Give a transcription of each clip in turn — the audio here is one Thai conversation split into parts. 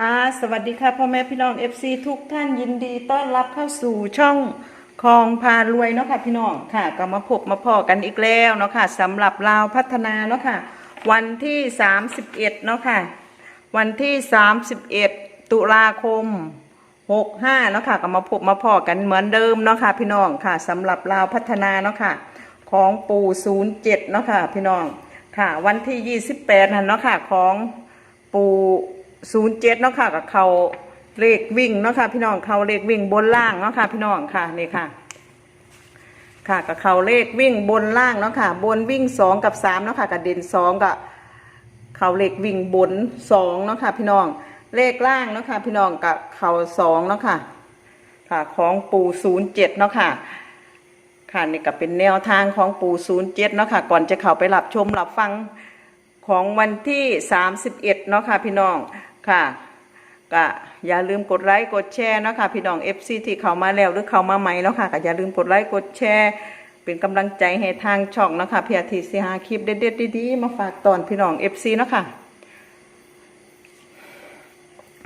ค่ะสวัสดีค่ะพ่อแม่พี่น้อง FC ทุกท่านยินดีต้อนรับเข้าสู่ช่องคลองพารวยเนาะค่ะพี่น้องค่ะ ก็มาพบมาพอกันอีกแล้วเนาะค่ะสำหรับลาวพัฒนาเนาะค่ะ วันที่ 31เนาะค่ะ วันที่ 31 ตุลาคม 65เนาะค่ะก็มาพบมาพอกันเหมือนเดิมเนาะค่ะพี่น้องค่ะสำหรับลาวพัฒนาเนาะค่ะ ของปู่07เนาะค่ะพี่น้องค่ะ วันที่ 28นั่นเนาะค่ะของปู่ ศูนย์เจ็ดเนาะค่ะกับเขาเลขวิ่งเนาะค่ะพี่น้องเขาเลขวิ่งบนล่างเนาะค่ะพี่น้องค่ะนี่ค่ะ ค่ะกับเขาเลขวิ่งบนล่างเนาะค่ะ บนวิ่งสองกับสามเนาะค่ะกับเด่นสองกับเขาเลขวิ่งบนสองเนาะค่ะพี่น้องเลขล่างเนาะค่ะพี่น้องกับเขาสองเนาะค่ะ ค่ะของปู่ศูนย์เจ็ดเนาะค่ะค่ะนี่ก็เป็นแนวทางของปู่ศูนย์เจ็ดเนาะค่ะ ก่อนจะเข้าไปรับชมรับฟังของวันที่ 31 เนาะค่ะพี่น้อง ค่ะก็อย่าลืมกดไลค์กดแชร์เนาะค่ะพี่น้อง FC ที่เข้ามาแล้วหรือเข้ามาใหม่เนาะค่ะก็อย่าลืมกดไลค์กดแชร์เป็นกำลังใจให้ทางช่องเนาะค่ะเพียรทีสิหาคลิปเด็ดๆดีๆมาฝากตอนพี่น้อง FC เนาะค่ะ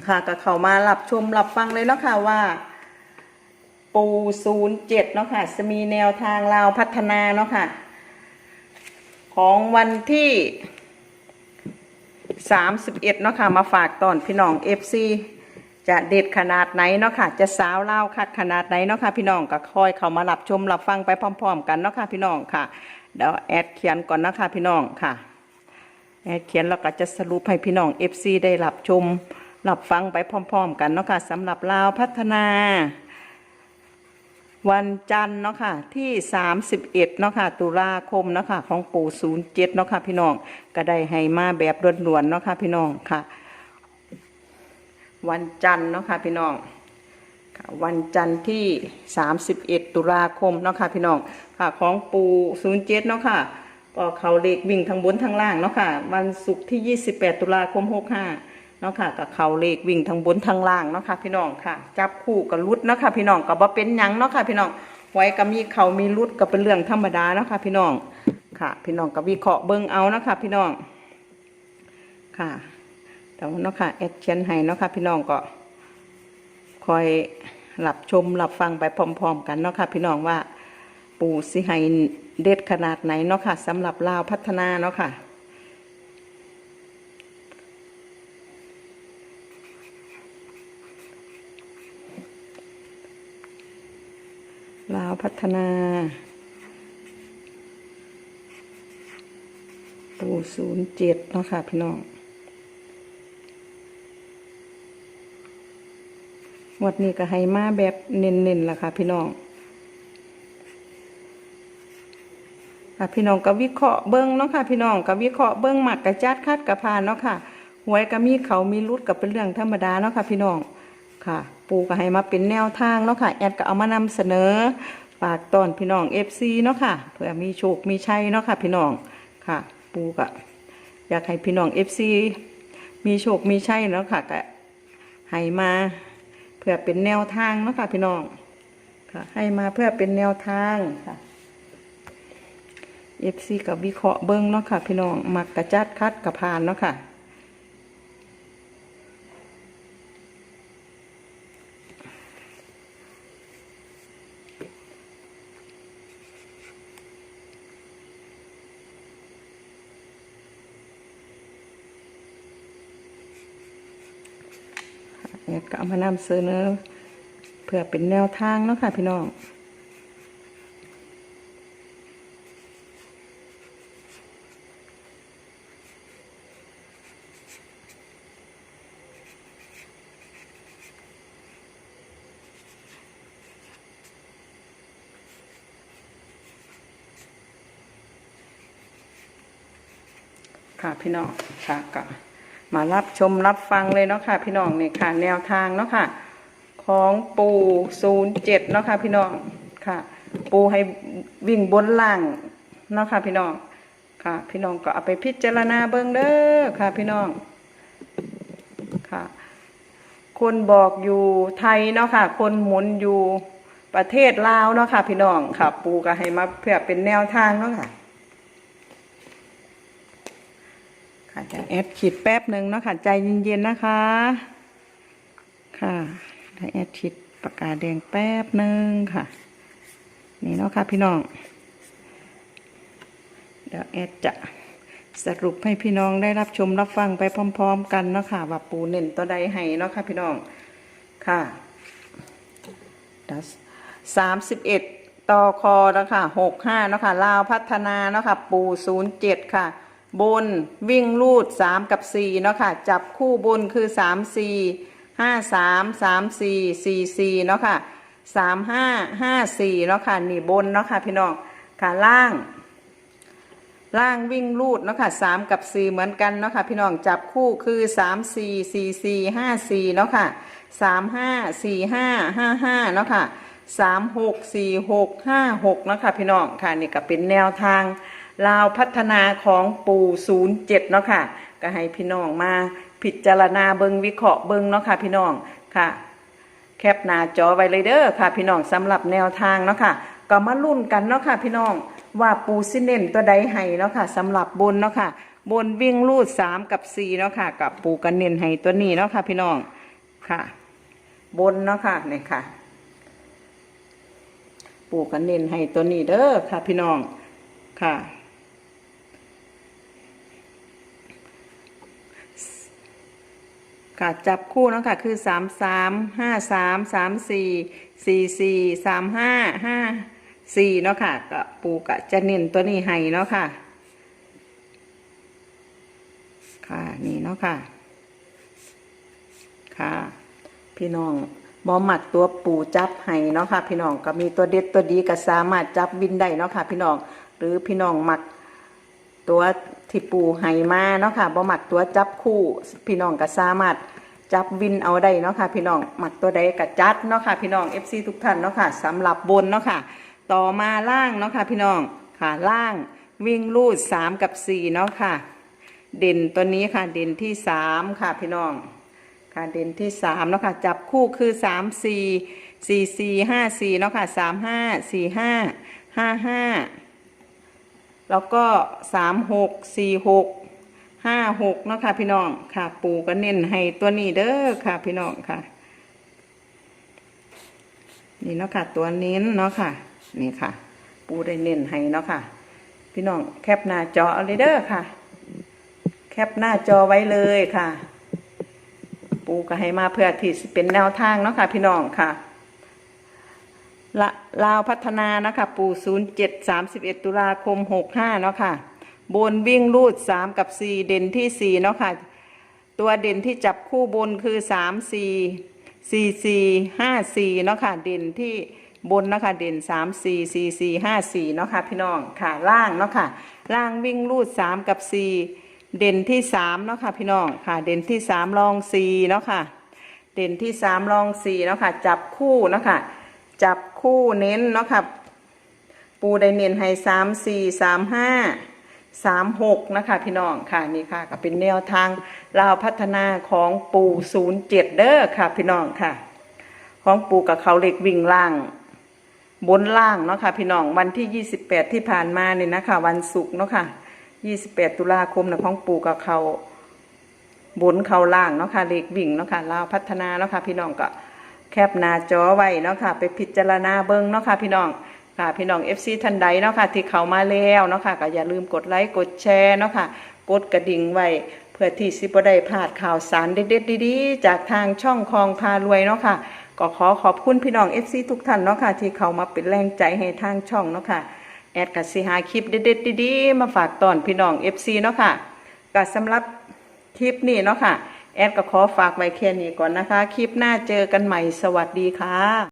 ค่ะก็เข้ามารับชมรับฟังเลยเนาะค่ะว่า ปูศูนย์เจ็ดเนาะค่ะจะมีแนวทางลาวพัฒนาเนาะค่ะ ของวันที่ 31เอ็ดเนาะค่ะมาฝากตอนพี่น้อง FC จะเด็ดขนาดไหนเนาะค่ะ จะสาวเล่าคัดขนาดไหนเนาะค่ะ พี่น้องก็คอยเข้ามารับชมรับฟังไปพร้อม ๆ กันเนาะค่ะพี่น้องค่ะเดี๋ยวแอดเขียนก่อนนะคะพี่น้องค่ะ แอดเขียนแล้วก็จะสรุปให้พี่น้อง FC ได้รับชมรับฟังไปพร้อม ๆ กันเนาะค่ะสำหรับลาวพัฒนา วันจันทร์เนาะค่ะที่ 31เนาะค่ะตุลาคมเนาะค่ะของปู่07เนาะค่ะพี่น้องก็ได้ให้มาแบบด่วนๆเนาะค่ะพี่น้องค่ะ วันจันทร์เนาะค่ะพี่น้องค่ะวันจันทร์ที่ 31 ตุลาคมเนาะค่ะพี่น้องค่ะของปู่07เนาะค่ะก็เขาเลขวิ่งทั้งบนทั้งล่างเนาะค่ะวันศุกร์ที่ 28 ตุลาคม 65 นาะค่ะกับเขาเลขวิ่งทั้งบนทั้งล่างเนาะค่ะ พี่น้องค่ะ จับคู่กับรุดเนาะค่ะ พี่น้องก็บ่เป็นยังเนาะค่ะ พี่น้องไว้ก็มีเขามีรุดก็เป็นเรื่องธรรมดาเนาะค่ะ พี่น้องค่ะ พี่น้องก็วิเคราะห์เบิ่งเอาเนาะค่ะ พี่น้องค่ะแต่ว่าเนาะค่ะแอดเชียนให้เนาะค่ะ พี่น้องก็คอยหลับชมหลับฟังไปพร้อม ๆ กันเนาะค่ะ พี่น้องว่า ปู่สิให้เด็ดขนาดไหนเนาะค่ะสำหรับลาวพัฒนาเนาะค่ะ ลาว พัฒนา ปูศูนย์เจ็ดเนาะค่ะพี่น้องงวดนี้ก็ให้มาแบบเน้นๆล่ะค่ะพี่น้องค่ะพี่น้องก็วิเคราะห์เบิ้งเนาะค่ะ พี่น้องก็วิเคราะห์เบิ้งหมักกระจัดคัดกระพานเนาะค่ะหวยก็มีเขามีรุดกับเป็นเรื่องธรรมดาเนาะค่ะ พี่น้องค่ะ ปูก็ให้มาเป็นแนวทางเนาะค่ะ แอดก็เอามานำเสนอ ฝากตอนพี่น้อง FC เนาะค่ะเพื่อมีโชคมีชัยเนาะค่ะ พี่น้องค่ะ ปูก็อยากให้พี่น้อง FC มีโชคมีชัยเนาะค่ะก็ให้มาเพื่อเป็นแนวทางเนาะค่ะพี่น้องค่ะ ให้มาเพื่อเป็นแนวทางค่ะ FC กับวิเคราะห์เบิ้งเนาะค่ะ พี่น้องมักกระจัดคัดกระพานเนาะค่ะ ก็เอามานำเสนอเพื่อเป็นแนวทางเนาะค่ะพี่น้องค่ะพี่น้องค่ะก็ มารับชมรับฟังเลยเนาะค่ะ พี่น้องเนี่ยค่ะ แนวทางเนาะค่ะ ของปูศูนย์เจ็ดเนาะค่ะ พี่น้องค่ะ ปูให้วิ่งบนล่างเนาะค่ะ พี่น้องค่ะ พี่น้องก็เอาไปพิจารณาเบิ่งเด้อค่ะ พี่น้องค่ะ คนบอกอยู่ไทยเนาะค่ะ คนหมุนอยู่ประเทศลาวเนาะค่ะ พี่น้องค่ะ ปูก็ให้มาเพื่อเป็นแนวทางเนาะค่ะ ค่ะจะแอดขีดแป๊บหนึ่งเนาะค่ะ ใจเย็นๆนะคะ ค่ะได้แอดชิดปากกาแดงแป๊บหนึ่งค่ะ นี่เนาะค่ะพี่น้องเดี๋ยวแอดจะสรุปให้พี่น้องได้รับชมรับฟังไปพร้อม ๆ กันเนาะค่ะว่าปูเน้นตัวใดให้เนาะค่ะพี่น้องค่ะสามสิบเอ็ดต่อคอแล้วค่ะหกห้าเนาะค่ะลาวพัฒนาเนาะค่ะ ปูศูนย์เจ็ดค่ะ บนวิ่งลูดสามกับสี่เนาะค่ะ จับคู่บนคือสามสี่ห้าสามสามสี่สี่สี่เนาะค่ะสามห้าห้าสี่เนาะค่ะ นี่บนเนาะค่ะพี่น้องค่ะล่าง ล่างวิ่งลูดเนาะค่ะสามกับสี่เหมือนกันเนาะค่ะพี่น้องจับคู่คือสามสี่สี่สี่ห้าสี่เนาะค่ะสามห้าสี่ห้าห้าห้าเนาะค่ะสามหกสี่หกห้าหกเนาะค่ะพี่น้องค่ะนี่ก็เป็นแนวทาง ลาวพัฒนาของปู่ศูนย์เจ็ดเนาะค่ะ ก็ให้พี่น้องมาพิจารณาเบิงวิเคราะห์เบิงเนาะค่ะพี่น้องค่ะ แคปหน้าจอไว้เลยเด้อค่ะ พี่น้องสำหรับแนวทางเนาะค่ะ ก็มาลุ้นกันเนาะค่ะ พี่น้องว่าปูซิเน่นตัวใดให้เนาะค่ะสำหรับบนเนาะค่ะ บนวิ่งลูดสามกับสี่เนาะค่ะ กับปูกันเน้นให้ตัวนี้เนาะค่ะ พี่น้องค่ะ บนเนาะค่ะนี่ค่ะ ปูกันเน้นให้ตัวนี้เด้อค่ะ พี่น้องค่ะ ค่ะจับคู่เนาะค่ะคือสามสามห้าสามสามสี่สี่สี่สามห้าห้าสี่เนาะค่ะก็ปูกะจะเน้นตัวนี้ให้เนาะค่ะ ค่ะนี่เนาะค่ะ ค่ะ พี่น้องบอมักตัวปูจับให้เนาะค่ะ พี่น้องก็มีตัวเด็ดตัวดีก็สามารถจับวินได้เนาะค่ะ พี่น้องหรือพี่น้องมัก ตัวที่ปูไห้มาเนาะค่ะบ่หมักตัวจับคู่ พี่น้องก็สามารถจับวินเอาได้เนาะค่ะพี่น้องหมักตัวใดก็จัดเนาะค่ะพี่น้อง FC ทุกท่านเนาะค่ะสำหรับบนเนาะค่ะ ต่อมาล่างเนาะค่ะพี่น้องค่ะล่างวิ่งลูด3กับ4เนาะค่ะ เด่นตัวนี้ค่ะเด่นที่3ค่ะพี่น้องค่ะเด่นที่3เนาะค่ะจับคู่คือ3 4 4 4 5 4เนาะค่ะ3 5 4 5 5 5 แล้วก็สามหกสี่หกห้าหกเนาะค่ะพี่น้องค่ะ ปูก็เน้นให้ตัวนี้เด้อค่ะพี่น้องค่ะ นี่เนาะค่ะ ตัวเน้นเนาะค่ะ นี่ค่ะ ปูได้เน้นให้เนาะค่ะ พี่น้องแคปหน้าจอเอาเลยเด้อค่ะ แคปหน้าจอไว้เลยค่ะ ปูก็ให้มาเพื่อที่เป็นแนวทางเนาะค่ะ พี่น้องค่ะ ละลาวพัฒนานะคะปู่0 7 31ตุลาคม65เนาะค่ะบนวิ่งรูด3กับ4เด่นที่4เนาะค่ะ ตัวเด่นที่จับคู่บนคือ3 4 4 4 5 4เนาะค่ะ เด่นที่บนเนาะค่ะเด่น3 4 4 4 5 4เนาะค่ะพี่น้องค่ะล่างเนาะค่ะล่างวิ่งรูด3กับ4เด่นที่3เนาะค่ะพี่น้องค่ะ เด่นที่3รอง4เนาะค่ะ เด่นที่3รอง4เนาะค่ะ จับคู่เนาะค่ะ จับคู่เน้นเนาะค่ะปูได้เน้นให้สามสี่สามห้าสามหกนะคะพี่น้องค่ะนี่ค่ะ ก็เป็นแนวทางลาวพัฒนาของปูศูนย์เจ็ดเด้อค่ะพี่น้องค่ะ ของปูกับเขาเหล็กวิ่งล่าง บนล่างเนาะค่ะพี่น้องวันที่ยี่สิบแปดที่ผ่านมาเนี่ยนะคะวันศุกร์เนาะค่ะยี่สิบแปดตุลาคมนะของปูกับเขาบนเขาล่างเนาะค่ะเหล็กวิ่งเนาะค่ะลาวพัฒนาเนาะค่ะพี่น้องก็ คปหน้าจอไว้เนาะค่ะ ไปพิจารณาเบิ้งเนาะค่ะพี่น้องค่ะพี่น้อง FC ท่านใดเนาะค่ะที่เขามาแล้วเนาะค่ะก็อย่าลืมกดไลค์กดแชร์เนาะค่ะกดกระดิ่งไว้เพื่อที่สิบได้พลาดข่าวสารเด็ดๆดีๆ จากทางช่องคลองพารวยเนาะค่ะ ก็ขอขอบคุณพี่น้อง FC ทุกท่านเนาะค่ะที่เขามาเป็นแรงใจให้ทางช่องเนาะค่ะแอดกับสิหาคลิปเด็ดๆดีๆมาฝากตอนพี่น้อง FC เนาะค่ะก็สำหรับคลิปนี้เนาะค่ะ แอดก็ขอฝากไว้แค่นี้ก่อนนะคะ คลิปหน้าเจอกันใหม่สวัสดีค่ะ